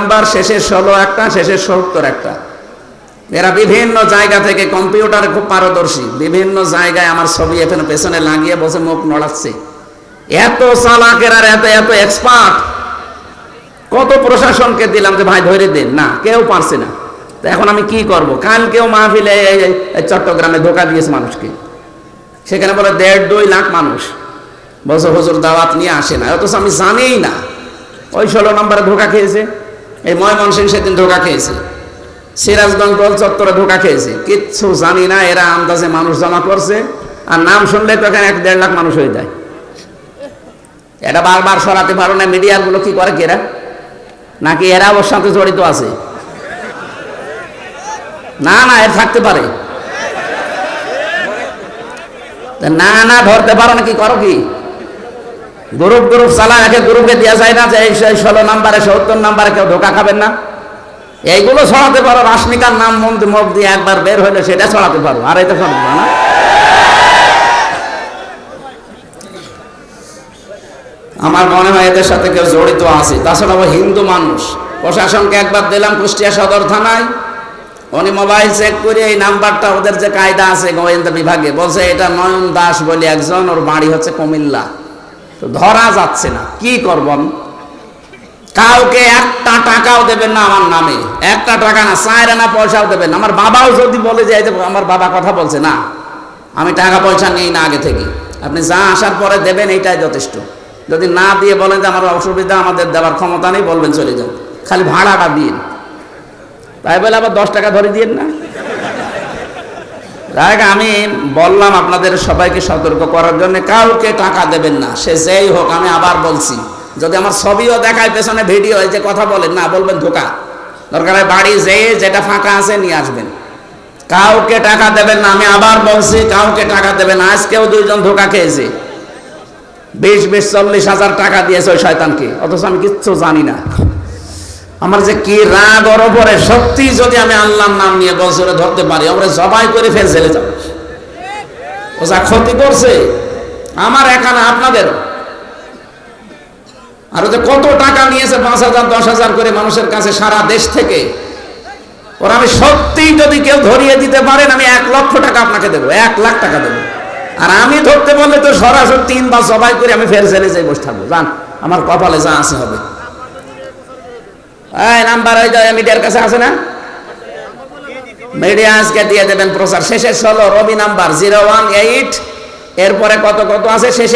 Number শেষের ষোলো একটা শেষের সত্তর একটা। এরা বিভিন্ন জায়গা থেকে কম্পিউটারে খুব পারদর্শী। বিভিন্ন জায়গায় আমার ছবি এখানে পেছনে লাগিয়ে বসে মুখ নড়াচ্ছে। এত চালাকের আর এত এত এক্সপার্ট কত প্রশাসনকে দিলাম যে, ভাই, ধরে দেন না, কেউ পারছে না। তো এখন আমি কি করব? কালকেও মাহফিলে চট্টগ্রামে ধোকা দিয়েছে মানুষকে। সেখানে বলে, দেড়, দুই লাখ মানুষ। বলছে, হুজুর, দাওয়াত নিয়ে আসে না। অথচ আমি জানিই না। ওই ষোলো নম্বরে ধোকা খেয়েছে। এই ময়মনসিং সেদিন ধোকা খেয়েছে। সিরাজগঞ্জ গোল চত্বরে ধোকা খেয়েছে। কিচ্ছু জানি না এরা আন্দাজে মানুষ জমা করছে। আর নাম শুনলে তো এখানে এক দেড় লাখ মানুষ হয়ে যায়। এটা বারবার সরাতে পারো না, মিডিয়াগুলো কি করে কেরা নাকি এরা ওর সাথে জড়িত আছে? না না, এর থাকতে পারে। না না, ধরতে পারো না, কি করো কি? গ্রুপ গ্রুপ চালা একে গ্রুপে দেওয়া যায় না যে এই ষোলো নাম্বারে, সত্তর নাম্বারে কেউ ধোকা খাবেন না। এইগুলো ছড়াতে পারো, রাশমিকার নাম মন্ত্রী মুখ দিয়ে একবার বের হলে সেটা ছড়াতে পারো, আর এটা ছড়াতে পারো না। আমার মনে হয় এদের সাথে কেউ জড়িত আছে। তাছাড়া হিন্দু মানুষ। প্রশাসনকে একবার দিলাম কুষ্টিয়া সদর থানায়। উনি মোবাইল চেক করে এই নাম্বারটা, ওদের যে কায়দা আছে গোয়েন্দা বিভাগে, বলছে এটা নয়ন দাস বলে একজন, ওর বাড়ি হচ্ছে কুমিল্লা। তো ধরা যাচ্ছে না। কি করব? আমি কাউকে একটা টাকাও দেবেন না আমার নামে। একটা টাকা না চায়ের না পয়সাও দেবেন আমার বাবাও যদি বলে যে আমার বাবা কথা বলছে, না, আমি টাকা পয়সা নেই না আগে থেকে। আপনি যা আসার পরে দেবেন, এইটাই যথেষ্ট। যদি না দিয়ে বলেন যে, আমার অসুবিধা, আমাদের দেওয়ার ক্ষমতা নেই, বলবেন চলে যান। খালি ভাড়াটা দিন। তাই বলে আবার দশ টাকা ধরে দিয়েন না। আমি বললাম আপনাদের সবাইকে সতর্ক করার জন্য, কাউকে টাকা দেবেন না, সে যেই হোক, আমি আবার বলছি। যদি আমার ছবিও দেখায়, পেছনে ভিডিও যে কথা বলেন, না, বলবেন ধোকা। দরকার হয় বাড়ি যেয়ে যেটা ফাঁকা আছে, নিয়ে আসবেন। কাউকে টাকা দেবেন না, আমি আবার বলছি, কাউকে টাকা দেবেন না, আজকেও দুইজন ধোকা খেয়েছে। বিশ বিশ, চল্লিশ হাজার টাকা দিয়েছে ওই শয়তানকে, অথচ আমি কিচ্ছু জানি না। আমার যে কি রাগ ওপরে সত্যি যদি আমি আল্লাহর নাম নিয়ে বছরে ধরতে পারি আমরা জবাই করে ফেল, জেলে যাব ও যা ক্ষতি করছে, আমার একা না আপনাদের। আর যে কত টাকা নিয়েছে, পাঁচ হাজার, দশ হাজার করে মানুষের কাছে সারা দেশ থেকে। ওরা আমি সত্যি যদি কেউ ধরিয়ে দিতে পারেন, আমি এক লক্ষ টাকা আপনাকে দেবো, এক লাখ টাকা দেবো। আর আমি ধরতে বললে তো সরাসরি তিন বা সবাই করে আমি ফের জেলে যাই, বসে থাকব। জান আমার কপালে যা আছে হবে। এই, নাম্বার ওই যে মিডিয়ার কাছে আছে না? মিডিয়া আজকে দিয়ে দেবেন প্রচার। শেষে ষোলো, Rabi number, zero one eight. এরপরে কত কত আছে? শেষে